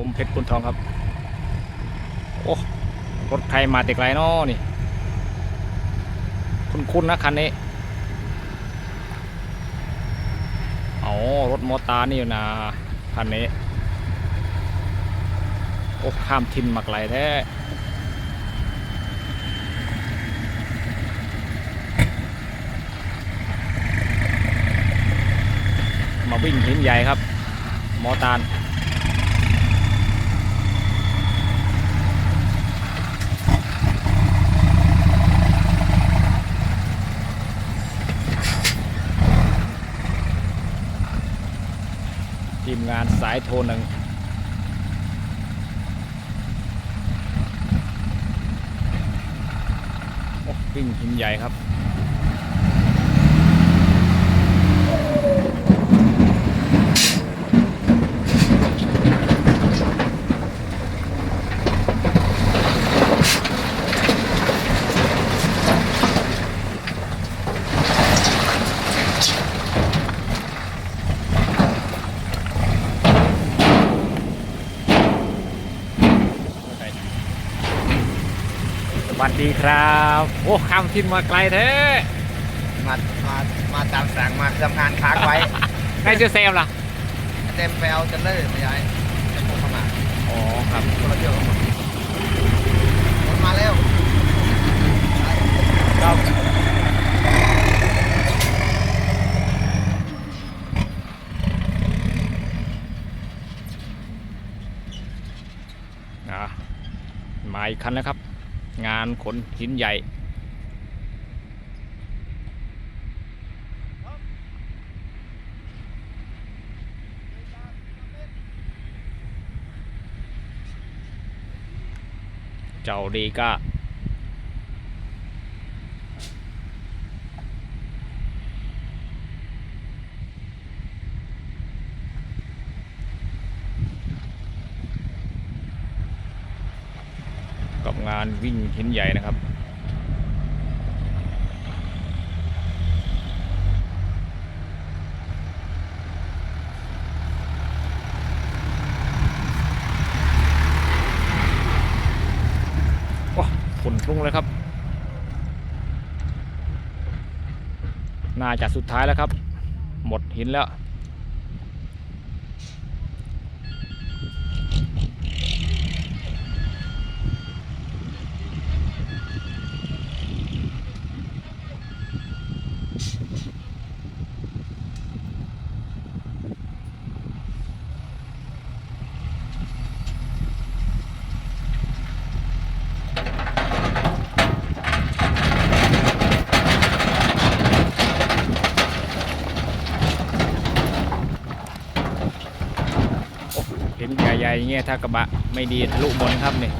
ผมเพชรปุนทองครับ โอ้รถใครมาแต่ไกลนาะนี่ คุ้นๆนะคันนี้อ๋อรถมอตอร์นี่อยู่นะคันนี้ โอ้ข้ามทินมาไกลแท้มาวิ่งหินใหญ่ครับ มอตาน มงานสายโทรหนึ่งโอ้วิ่งหินใหญ่ครับ วัสดีครับ โอ้ข้ามทินมาไกลแท้มามามาตามสั่งมาทำงานค้างไว้ใครจะเซมล่ะเต็มไปเอาจะเลิกไปย้ายจะพกเข้ามาอ๋อครับคนละเที่ยวเข้ามาคนมาเร็วครับอะมาอีกคันแล้วครับ งานขนหินใหญ่เจ้าดีก็ กับงานวิ่งหินใหญ่นะครับ ว้าฝุ่นคลุ้งเลยครับ น่าจะสุดท้ายแล้วครับ หมดหินแล้ว เห็นใหญ่ๆอย่าง เงี้ยถ้ากระบะไม่ดีทะลุบนครับเนี่ย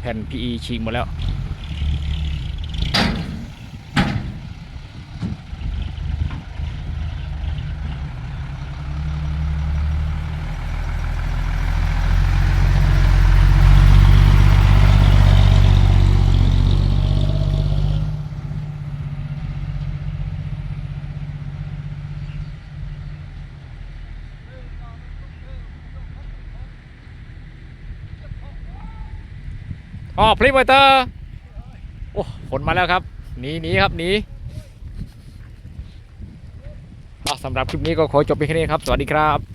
แผ่น PE ฉีกหมดแล้ว อ๋อพลิกไวเตอร์โอ้ฝนมาแล้วครับหนีหนีครับหนีอะสำหรับคลิปนี้ก็ขอจบเพียงแค่นี้ครับ สวัสดีครับ